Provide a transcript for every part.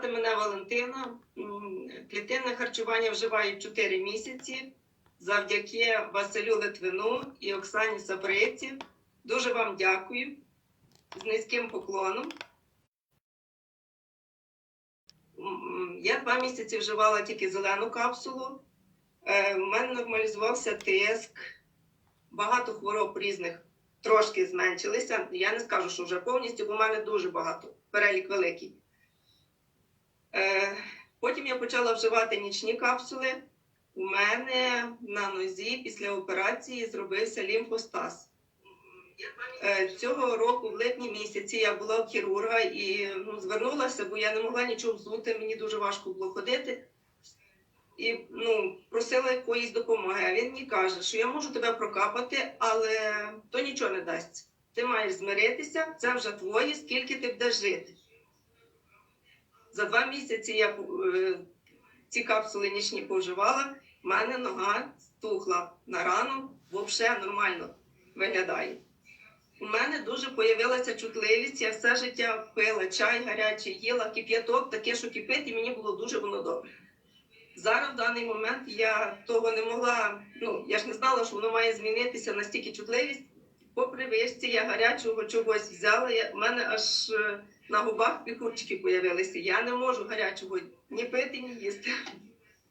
Звати мене Валентина. Клітинне харчування вживаю 4 місяці завдяки Василю Литвину і Оксані Сабриці. Дуже вам дякую з низьким поклоном. Я два місяці вживала тільки зелену капсулу. Е, У мене нормалізувався тиск, багато хвороб різних трошки зменшилися. Я не скажу, що вже повністю, бо в мене дуже багато, перелік великий. Е, Потім я почала вживати нічні капсули. У мене на нозі після операції зробився лімфостаз. Е, Цього року, в липні місяці, я була у хірурга і ну, звернулася, бо я не могла нічого взути, мені дуже важко було ходити. І ну, просила якоїсь допомоги. А він мені каже, що я можу тебе прокапати, але то нічого не дасть. Ти маєш змиритися, це вже твоє, скільки ти будеш жити. За два місяці я е, ці капсули нічні поживала, в мене нога стухла на рану, взагалі нормально виглядає. У мене дуже появилася чутливість, я все життя пила чай гарячий, їла кип'яток, таке, що кипить, і мені було дуже воно добре. Зараз в даний момент я того не могла, ну я ж не знала, що воно має змінитися настільки чутливість. По привичці я гарячого чогось взяла. Я, в мене аж е, на губах пікурчики появилися. Я не можу гарячого ні пити, ні їсти.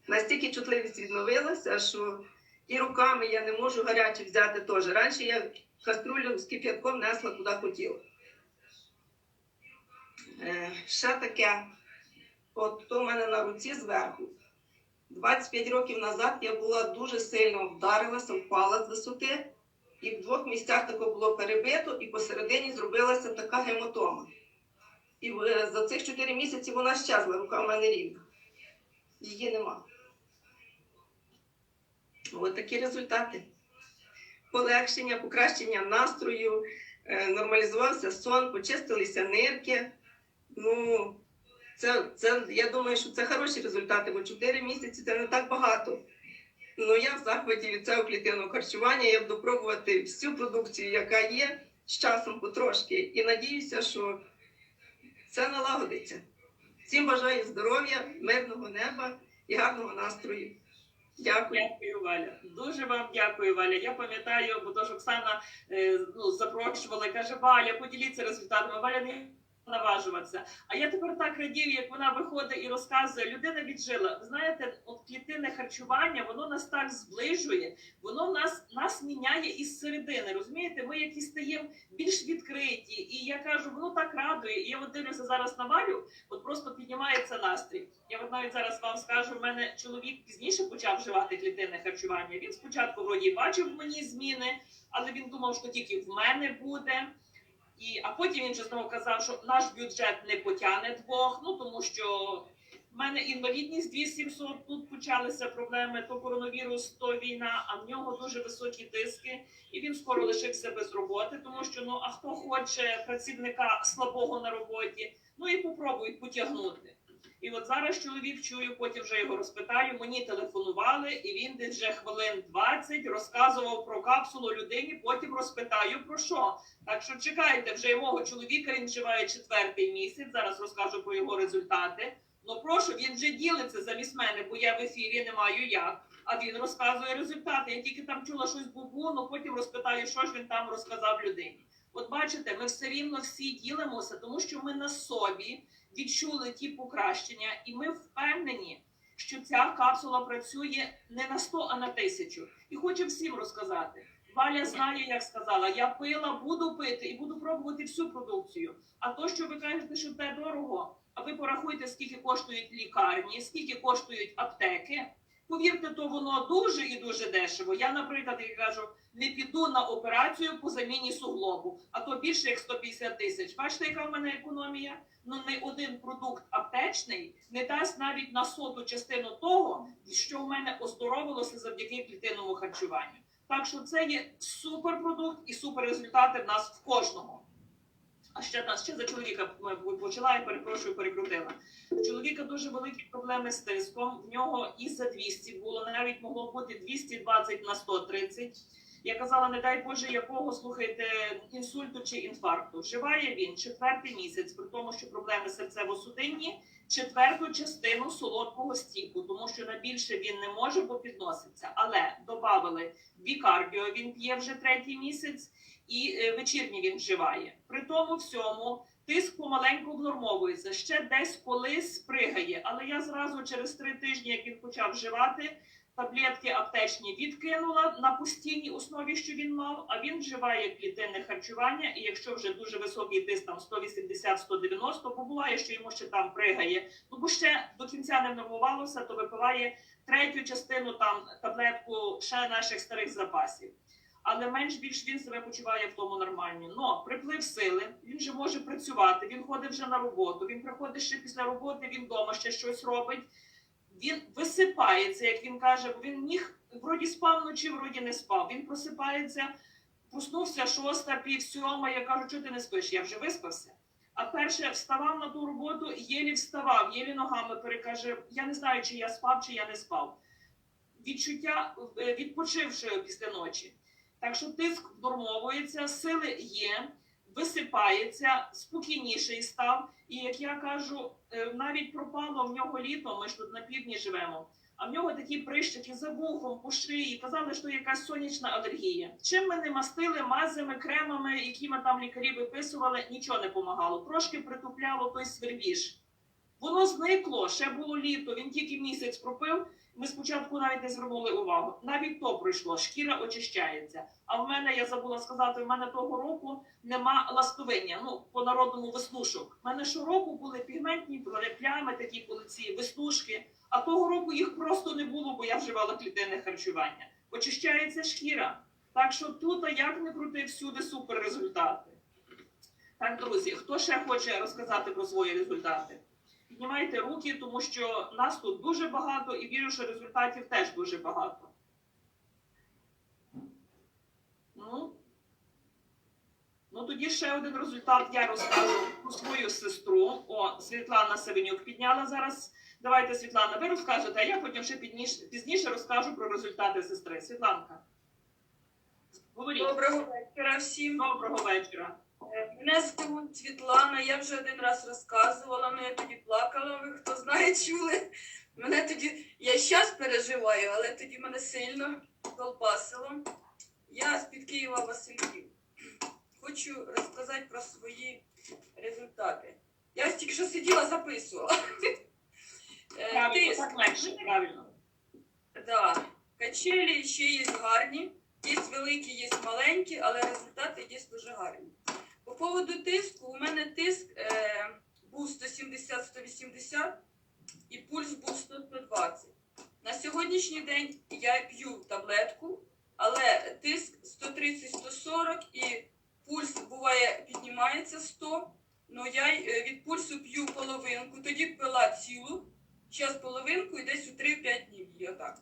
Настільки чутливість відновилася, що і руками я не можу гаряче взяти теж. Раніше я каструлю з кип'ятком несла куди хотіла. Е, ще таке, от то в мене на руці зверху. 25 років назад я була дуже сильно вдарилася, впала з висоти, і в двох місцях тако було перебито, і посередині зробилася така гематома. І е, за цих 4 місяці вона щезла, рука в мене рівна. Її нема. Ось такі результати. Полегшення, покращення настрою, е, нормалізувався сон, почистилися нирки. Ну, це, це, я думаю, що це хороші результати, бо 4 місяці це не так багато. Ну, я в захваті від цього клітинного харчування. Я буду пробувати всю продукцію, яка є, з часом потрошки. І надіюся, що це налагодиться. Всім бажаю здоров'я, мирного неба і гарного настрою. Дякую. Дякую, Валя. Дуже вам дякую, Валя. Я пам'ятаю, бо тож Оксана е, ну, запрошувала і каже, Валя, поділіться результатами. Валя не наважуватися. А я тепер так радію, як вона виходить і розказує. Людина віджила. Ви знаєте, от клітинне харчування, воно нас так зближує, воно нас, нас міняє із середини. Розумієте, ми якісь стаємо більш відкриті. І я кажу, воно так радує. І я от дивлюся зараз на Валю, от просто піднімається настрій. Я от навіть зараз вам скажу, в мене чоловік пізніше почав вживати клітинне харчування. Він спочатку вроді бачив мені зміни, але він думав, що тільки в мене буде. І, а потім він же знову казав, що наш бюджет не потягне двох, ну тому що в мене інвалідність 2700, тут почалися проблеми, то коронавірус, то війна, а в нього дуже високі диски, і він скоро лишився без роботи, тому що ну а хто хоче працівника слабого на роботі, ну і попробують потягнути. І от зараз чоловік чую, потім вже його розпитаю. Мені телефонували, і він десь вже хвилин 20 розказував про капсулу людині. Потім розпитаю про що. Так що чекайте, вже мого чоловіка він вживає четвертий місяць. Зараз розкажу про його результати. Ну прошу, він вже ділиться замість мене, бо я в ефірі не маю як. А він розказує результати. Я тільки там чула щось бубу, ну потім розпитаю, що ж він там розказав людині. От бачите, ми все рівно всі ділимося, тому що ми на собі відчули ті покращення, і ми впевнені, що ця капсула працює не на 100, а на тисячу. І хочу всім розказати. Валя знає, як сказала, я пила, буду пити і буду пробувати всю продукцію. А то, що ви кажете, що те дорого, а ви порахуйте, скільки коштують лікарні, скільки коштують аптеки. Повірте, то воно дуже і дуже дешево. Я, наприклад, як кажу, не піду на операцію по заміні суглобу, а то більше як 150 тисяч. Бачите, яка в мене економія? Ну не один продукт аптечний не дасть навіть на соту частину того, що в мене оздоровилося завдяки клітинному харчуванню. Так що це є суперпродукт і супер результати в нас в кожного. А ще нас ще за чоловіка ми почала і перепрошую, перекрутила. Чоловіка дуже великі проблеми з тиском. В нього і за 200 було, навіть могло бути 220 на 130. Я казала, не дай Боже, якого слухайте інсульту чи інфаркту. Вживає він четвертий місяць, при тому, що проблеми серцево-судинні четверту частину солодкого стіку, тому що на більше він не може, бо підноситься. Але додали бікардіо, він п'є вже третій місяць, і е, вечірній він вживає. При тому всьому тиск помаленьку внормовується. Ще десь колись пригає. Але я зразу через три тижні, як він почав вживати, таблетки аптечні відкинула на постійній основі, що він мав. А він вживає клітинне харчування. І якщо вже дуже високий тиск, там 180-190, бо буває, що йому ще там пригає. Ну бо ще до кінця не нормувалося, то випиває третю частину там таблетку ще наших старих запасів. Але менш більш він себе почуває в тому нормально. Но приплив сили, він вже може працювати, він ходить вже на роботу, він приходить ще після роботи, він вдома ще щось робить. Він висипається, як він каже, бо він міг вроді спав вночі, вроді не спав. Він просипається, проснувся шоста, пів сьома. Я кажу, чого ти не спиш? Я вже виспався. А перше вставав на ту роботу, єлі вставав, єлі ногами перекаже. Я не знаю, чи я спав, чи я не спав. Відчуття е, відпочивши після ночі. Так що тиск нормовується, сили є, висипається, спокійніший став. І як я кажу, е, навіть пропало в нього літо, ми ж тут на півдні живемо. А в нього такі прищики за вухом, по шиї. Казали, що якась сонячна алергія. Чим ми не мастили мазями, кремами, які ми там лікарі виписували, нічого не помагало. Трошки притупляло той свербіж. Воно зникло, ще було літо, він тільки місяць пропив. Ми спочатку навіть не звернули увагу. Навіть то пройшло, шкіра очищається. А в мене, я забула сказати, в мене того року нема ластовиння, ну, по народному веснушок. У мене щороку були пігментні плями, такі були ці веснушки. А того року їх просто не було, бо я вживала клітинне харчування. Очищається шкіра. Так що тут, як не крути, всюди супер результати. Так, друзі, хто ще хоче розказати про свої результати? Піднімайте руки, тому що нас тут дуже багато і вірю, що результатів теж дуже багато. Ну, ну тоді ще один результат я розкажу про свою сестру. О, Світлана Савенюк підняла зараз. Давайте, Світлана, ви розкажете, а я потім ще пізніше, пізніше розкажу про результати сестри. Світланка. Говоріть. Доброго вечора всім. Доброго вечора. Е, Мене звуть Світлана. Я вже один раз розказувала, але я тоді плакала. Ви хто знає, чули. Мене тоді, я зараз переживаю, але тоді мене сильно колбасило. Я з-під Києва Васильків. Хочу розказати про свої результати. Я ось тільки що сиділа, записувала. Е, Правильно, так легше, правильно. Да. Качелі ще є гарні, є великі, є маленькі, але результати є дуже гарні. По поводу тиску, у мене тиск е, був 170-180 і пульс був 100-120. На сьогоднішній день я п'ю таблетку, але тиск 130-140 і пульс буває піднімається 100. Ну я е, від пульсу п'ю половинку, тоді пила цілу, зараз половинку і десь у 3-5 днів є отак.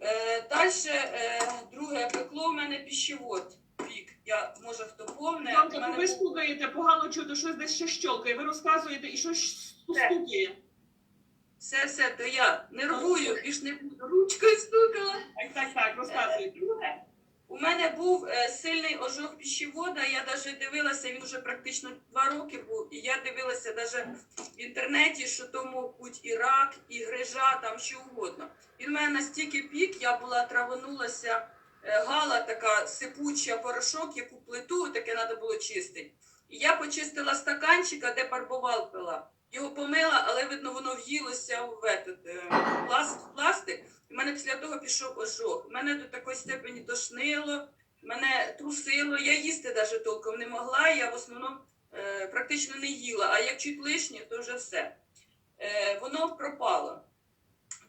Е, Далі е, друге пекло в мене пищевод пік. Я, може хто повне. Мене ви стукаєте, погано чути, щось десь ще щолкає. Ви розказуєте і щось стукає. Все, все, то я нервую, більш не буду ручкою стукала. Так, так, так, розказуйте. Друге. У мене був е, сильний ожог пищевода, я навіть дивилася, він вже практично два роки був, і я дивилася навіть в інтернеті, що то мог бути і рак, і грижа, там що угодно. Він у мене настільки пік, я була траванулася, е, гала така сипуча порошок, яку плиту, таке треба було чистити. І я почистила стаканчика, де барбовал пила. Його помила, але видно, воно в'їлося в е, пласт, пластик. У мене після того пішов ожог. Мене до такої степені тошнило, мене трусило. Я їсти навіть толком не могла. Я в основному е, практично не їла. А як чуть лишнє, то вже все. Е, воно пропало.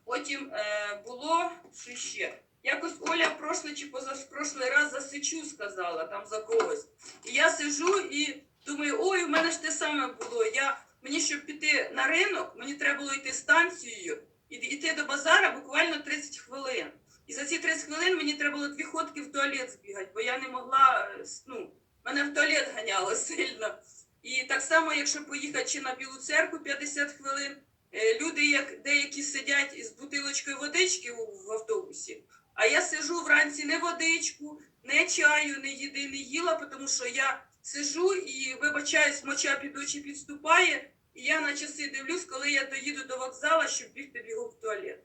Потім е, було що ще. Якось Оля в чи позапрошлий раз за сечу сказала там за когось. І я сижу і думаю, ой, у мене ж те саме було. Я, мені, щоб піти на ринок, мені треба було йти станцією і йти до базара буквально 30 хвилин. І за ці 30 хвилин мені треба було дві ходки в туалет збігати, бо я не могла, ну, мене в туалет ганяло сильно. І так само, якщо поїхати чи на Білу церкву 50 хвилин, е, люди, як деякі сидять із бутилочкою водички в автобусі, а я сижу вранці не водичку, не чаю, не їди, не їла, тому що я сижу і, вибачаюсь, моча під очі підступає, і я на часи дивлюсь, коли я доїду до вокзалу, щоб бігти бігом в туалет.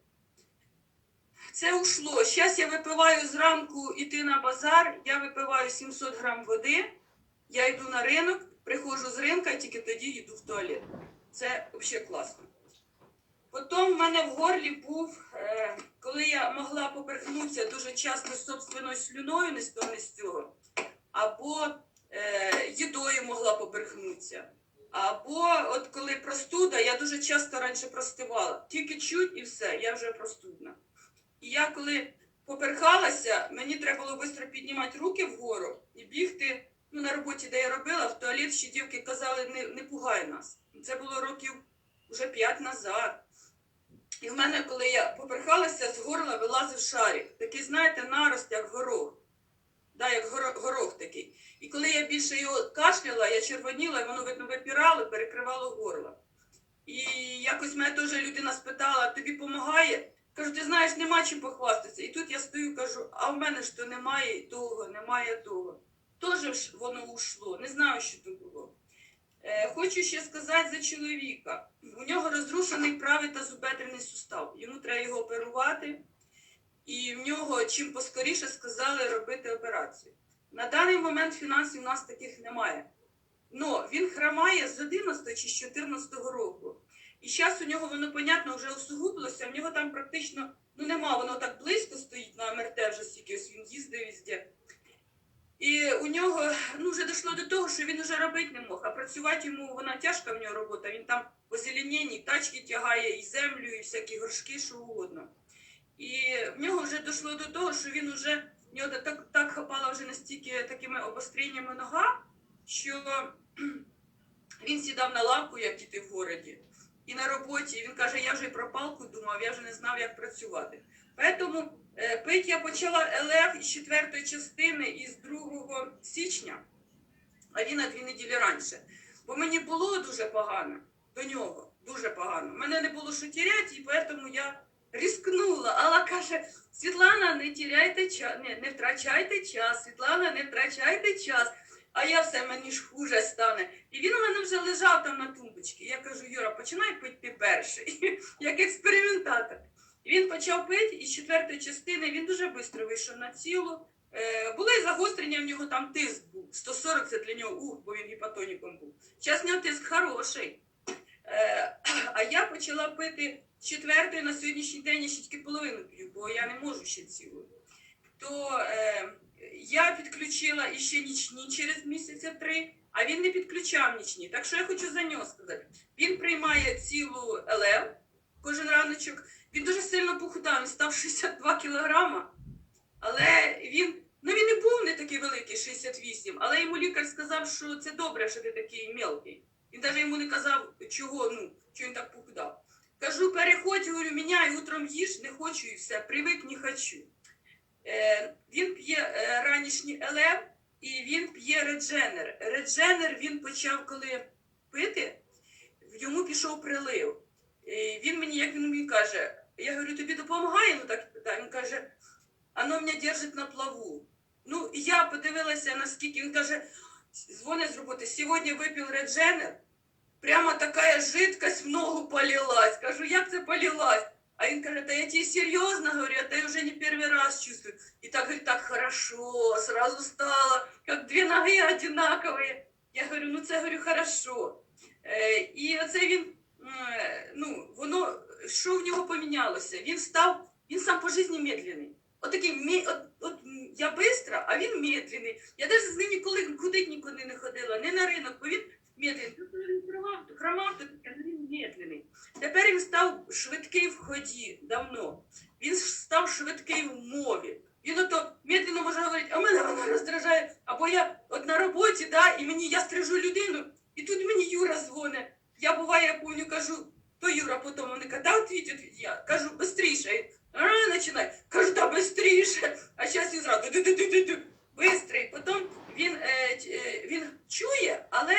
Це ушло. Зараз я випиваю зранку іти на базар, я випиваю 700 грам води, я йду на ринок, приходжу з ринка тільки тоді йду в туалет. Це взагалі класно. Потім в мене в горлі був, е, коли я могла поперхнутися дуже часто собственною слюною, не цього, або е, їдою могла поперхнутися. Або от коли простуда, я дуже часто раніше простивала. Тільки чуть і все, я вже простудна. І я коли поперхалася, мені треба було швидко піднімати руки вгору і бігти. Ну, на роботі, де я робила, в туалет ще дівки казали, не, не пугай нас. Це було років вже п'ять назад. І в мене, коли я поперхалася, з горла вилазив шарик. Такий, знаєте, нарост, як горох. Да, як горо- горох такий. І коли я більше його кашляла, я червоніла, і воно видно випірало, перекривало горло. І якось мене теж людина спитала, тобі допомагає? Кажу, ти знаєш, нема чим похвастатися. І тут я стою, кажу, а в мене ж то немає того, немає того. Тоже ж воно ушло. Не знаю, що то було. Е, хочу ще сказати за чоловіка. У нього розрушений правий тазобедрений сустав. Йому треба його оперувати. І в нього чим поскоріше сказали робити операцію. На даний момент фінансів у нас таких немає. Но він хромає з 11 чи з 14 року. І зараз у нього воно, понятно, вже усугублося, в нього там практично ну нема, воно так близько стоїть на МРТ вже стільки, ось він їздив везде. І у нього ну, вже дійшло до того, що він вже робити не мог, а працювати йому вона тяжка в нього робота. Він там по зеленінні тачки тягає і землю, і всякі горшки, що угодно. І в нього вже дійшло до того, що він вже в нього так, так хапала вже настільки такими обостреннями нога, що він сідав на лавку, як діти в городі, і на роботі. Він каже, я вже про палку думав, я вже не знав, як працювати. Тому е, пить я почала ЛФ із четвертої частини із 2 січня, а він на дві неділі раніше. Бо мені було дуже погано до нього, дуже погано. Мене не було що тіряти, і тому я рискнула. Алла каже: Світлана, не тіряйте час, не, не втрачайте час, Світлана, не втрачайте час. А я все мені ж хуже стане. І він у мене вже лежав там на тумбочці. Я кажу, Юра, починай пити перший, як експериментатор. Він почав пити, і з четвертої частини він дуже швидко вийшов на цілу. Е, були загострення, в нього там тиск був. 140 це для нього ух, бо він гіпотоніком був. В нього тиск хороший. Е, а я почала пити з четвертої на сьогоднішній день я ще тільки половину п'ю, бо я не можу ще цілу. То е, я підключила іще нічні через місяця три, а він не підключав нічні. Так що я хочу за нього сказати. Він приймає цілу ЛФ кожен раночок. Він дуже сильно похудав, він став 62 кілограма. Але він, ну він і був не такий великий, 68, але йому лікар сказав, що це добре, що ти такий мелкий. Він навіть йому не казав, чого, ну, чого він так похудав. Кажу, переходь, говорю, міняй, утром їж, не хочу і все, привик, не хочу. Е, він п'є е, ранішній ЛФ і він п'є редженер. Редженер він почав коли пити, йому пішов прилив. І він мені, як він мені каже, я говорю, тобі допомагає? Ну так питаю. Він каже, оно мене держить на плаву. Ну, і я подивилася, наскільки він каже, дзвонить з роботи, сьогодні випив редженер, прямо така жидкость в ногу полилась. Кажу, як це полилась? А він каже, да я тебе серьезно говорю, это я уже не первый раз чувствую. И так, говорит, так хорошо, сразу стало, как две ноги одинаковые. Я говорю, ну це говорю, хорошо. Е, і оце він, е, ну, воно, що в нього помінялося? Він став, він сам по житті медленний. От такий, от, от я бистра, а він медленний. Я навіть з ним ніколи ходить нікуди не ходила, не на ринок, бо він медленний. Хромав, хромав, то він медленний. Тепер він став швидкий в ході давно. Він став швидкий в мові. Він ото медленно може говорити, а мене вона роздражає. Або я от на роботі, да, і мені я стрижу людину, і тут мені Юра дзвонить. Я буває, я помню, кажу, то Юра потім вони каже, да, отвіть, отвіть. Я кажу, бистріше. А, починай. Кажу, да, бистріше. А зараз він зразу. Бистрий. Потім він, е, е, він чує, але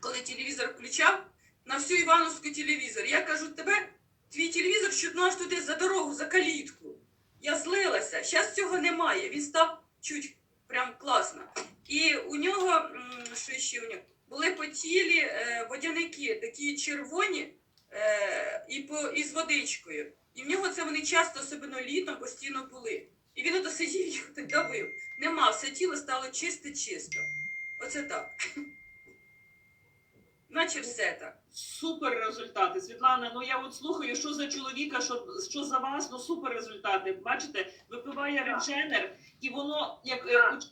коли телевізор включав, на всю Івановську телевізор. Я кажу, тебе твій телевізор чутно аж туди за дорогу, за калітку. Я злилася. Зараз цього немає. Він став чуть прям класно. І у нього, що ще у нього? Були по тілі е, водяники, такі червоні е, і, по, і з водичкою. І в нього це вони часто, особливо літом, постійно були. І він ото сидів їх давив. Нема, все тіло стало чисте-чисто. Оце так. Наче все так. Супер результати. Світлана, ну я от слухаю, що за чоловіка, що, що за вас, ну супер результати. Бачите, випиває редженер, і воно як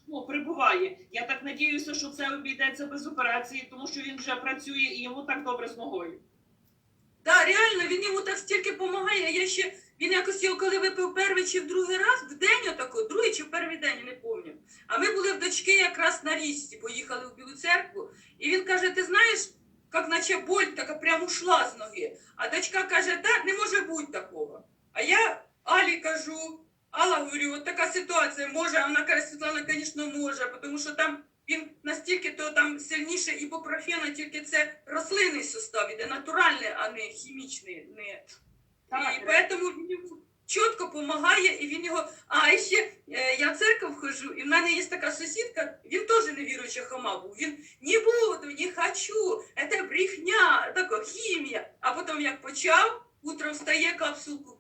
ну, прибуває. Я так надіюся, що це обійдеться без операції, тому що він вже працює і йому так добре з ногою. Так, реально, він йому так стільки допомагає. Я ще він якось його, коли випив перший чи в другий раз, в день отако, другий чи в перший день, я не пам'ятаю. А ми були в дочки якраз на річці, поїхали в Білу церкву, і він каже: ти знаєш, як наче боль така прям ушла з ноги. А дочка каже, да, не може бути такого. А я Алі кажу, Алла говорю, от така ситуація може, а вона каже, Світлана, звісно, може, тому що там він настільки то там сильніше ібупрофена, тільки це рослинний состав іде, натуральний, а не хімічний. Не. І поэтому він йому чітко допомагає, і він його. А і ще е, я в церкву вхожу, і в мене є така сусідка, він теж невіруюча хама був. Він не буду, не хочу, це брехня, така хімія. А потім як почав, утром встає капсулку.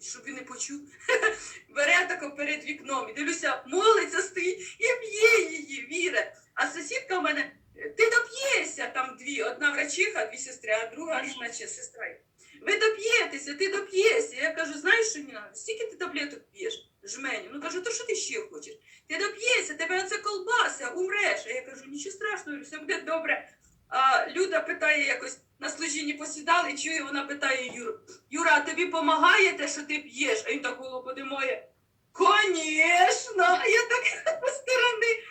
Щоб він не почув, бере тако перед вікном і дивлюся, молиться стоїть і б'є її, віре. А сусідка в мене, ти доп'єшся, там дві, одна врачиха, дві сестри, а друга наче сестра. Ви доп'єтеся, ти доп'єшся. Я кажу, знаєш що, Ніна, скільки ти таблеток п'єш? Жменю. Ну кажу, то що ти ще хочеш? Ти доп'єшся, тебе оце колбаса, умреш. А я кажу, нічого страшного, все буде добре. А Люда питає якось на служінні посідали, чую, вона питає Юру, Юра, а тобі допомагає те, що ти п'єш? А він так голову подимає. Конечно, я так з сторони.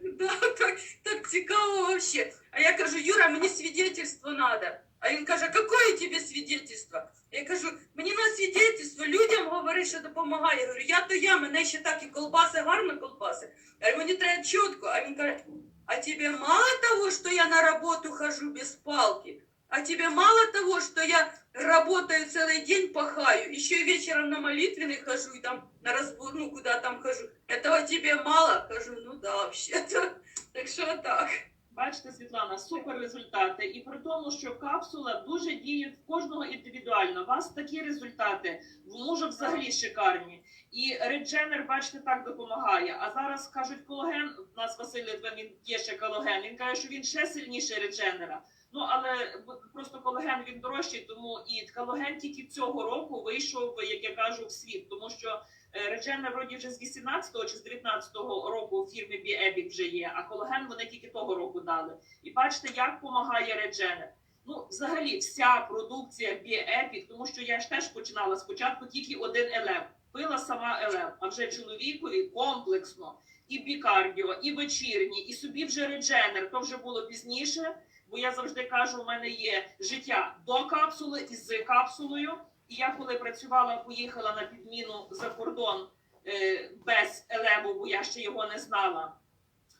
Да, так, так цікаво вообще. А я кажу, Юра, мені свідетельство надо. А він каже, какое тебе свідетельство? Я кажу, мені на свідетельство людям говорить, що допомагає. Я говорю, я то я, мене ще так і колбаси, гарно колбаси. Я говорю, мені треба чітко. А він каже, а тебе мало того, что я на работу хожу без палки, а тебе мало того, что я работаю целый день, пахаю, еще и вечером на молитвенный хожу и там на разбор, ну куда там хожу. Этого тебе мало? Хожу, ну да, вообще-то. Так что так. Бачите, Світлана, супер результати. І при тому, що капсула дуже діє в кожного індивідуально. У вас такі результати, в мужа взагалі шикарні. І редженер, бачите, так допомагає. А зараз кажуть, колаген, у нас Василь Литвин, він є ще колаген. Він каже, що він ще сильніший редженера. Ну але просто колаген він дорожчий, тому і колаген тільки цього року вийшов, як я кажу, в світ, тому що. Е, Редженер вроді вже з 18-го чи з 19-го року в фірмі Біебік вже є, а колаген вони тільки того року дали. І бачите, як допомагає Редженер. Ну, взагалі, вся продукція Біепік, тому що я ж теж починала спочатку тільки один елем. Пила сама елем, а вже чоловікові комплексно, і бікардіо, і вечірні, і собі вже редженер. То вже було пізніше, бо я завжди кажу, у мене є життя до капсули і з капсулою. І я коли працювала, поїхала на підміну за кордон е, без елему, бо я ще його не знала.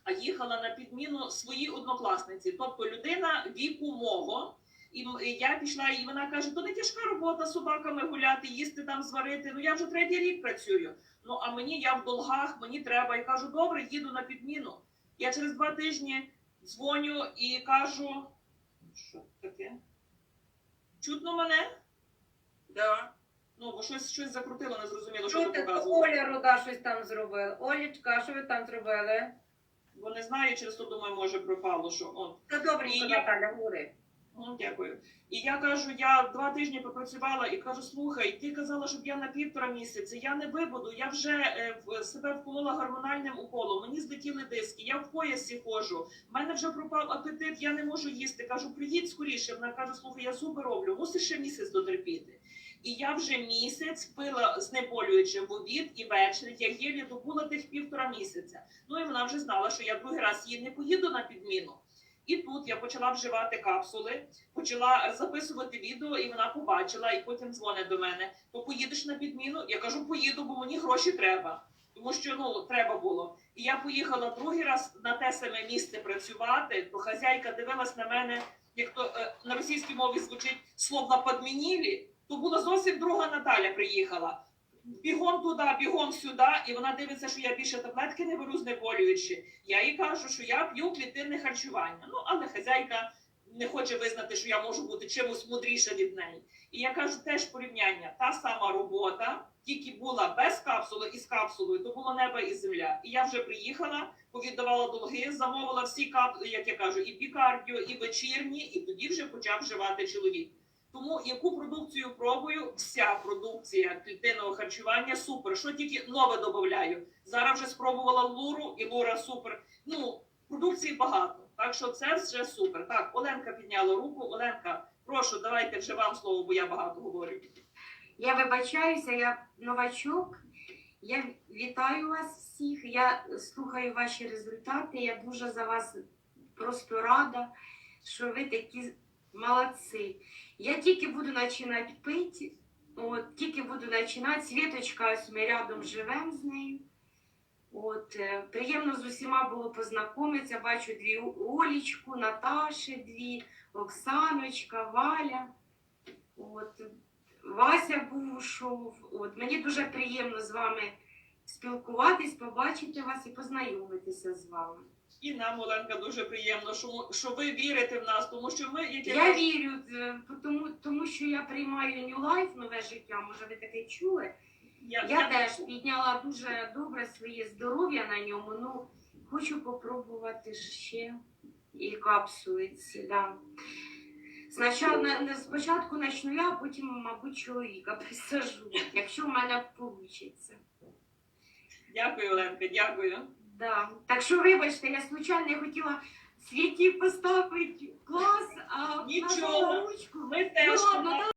А їхала на підміну своїй однокласниці, тобто людина віку мого. І я пішла, і вона каже: то не тяжка робота з собаками гуляти, їсти там зварити. Ну я вже третій рік працюю. Ну а мені я в долгах, мені треба. І кажу, добре, їду на підміну. Я через два тижні дзвоню і кажу, що таке? Чутно мене? Да. Ну, бо щось, щось закрутило, не зрозуміло, що Чути, ти то показував. Оля Руда щось там зробила. Олічка, що ви там зробили? Бо не знаю, через то думаю, може пропало, що от. Та добренько, І я- Наталя, говори. Ну, дякую. І я кажу, я два тижні попрацювала і кажу: слухай, ти казала, щоб я на півтора місяця. Я не вибуду. Я вже е, в себе вколола гормональним уколом. Мені злетіли диски. Я в поясі ходжу. В мене вже пропав апетит. Я не можу їсти. Кажу, приїдь скоріше. Вона каже: слухай, я зуби роблю. Мусиш ще місяць дотерпіти. І я вже місяць пила знеболюючи в обід і ввечері. Я єлі добула тих півтора місяця. Ну і вона вже знала, що я другий раз їй не поїду на підміну. І тут я почала вживати капсули, почала записувати відео, і вона побачила, і потім дзвонить до мене. То поїдеш на підміну? Я кажу, поїду, бо мені гроші треба. Тому що ну треба було. І я поїхала другий раз на те саме місце працювати. То хазяйка дивилась на мене, як то е, на російській мові звучить словно подмінілі. То була зовсім друга Наталя приїхала. бігом туди, бігом сюди, і вона дивиться, що я більше таблетки не беру знеболюючи. Я їй кажу, що я п'ю клітинне харчування. Ну, але хазяйка не хоче визнати, що я можу бути чимось мудріша від неї. І я кажу теж порівняння. Та сама робота, тільки була без капсули і з капсулою, то було небо і земля. І я вже приїхала, повіддавала долги, замовила всі кап, як я кажу, і бікардіо, і вечірні, і тоді вже почав вживати чоловік. Тому яку продукцію пробую, вся продукція клітинного харчування супер. Що тільки нове додаю. Зараз вже спробувала луру, і лура супер. Ну, продукції багато. Так що це вже супер. Так, Оленка підняла руку. Оленка, прошу, давайте вже вам слово, бо я багато говорю. Я вибачаюся, я новачок. Я вітаю вас всіх. Я слухаю ваші результати. Я дуже за вас просто рада, що ви такі молодці. Я тільки буду починати пити. От, тільки буду починати. Світочка, ось ми рядом живемо з нею. От, е, приємно з усіма було познайомитися. Бачу дві Олічку, Наташі, дві, Оксаночка, Валя. От, Вася був ушов. От мені дуже приємно з вами спілкуватись, побачити вас і познайомитися з вами. І нам, Оленка, дуже приємно, що, що ви вірите в нас, тому що ми, як Я вірю, е, тому, тому що я приймаю New Life, нове життя. Може, ви таке чули? я, Я теж підняла дуже добре своє здоров'я на ньому. Ну хочу попробувати ще і капсули ці. Да. Спочатку, не- спочатку почну я, а потім, мабуть, чоловіка присажу, якщо в мене вийде. Дякую, Оленка, дякую. Да. Так що вибачте, я случайно хотіла світі поставити клас, а Нічого. нажала ручку. Ми теж Ну, ладно,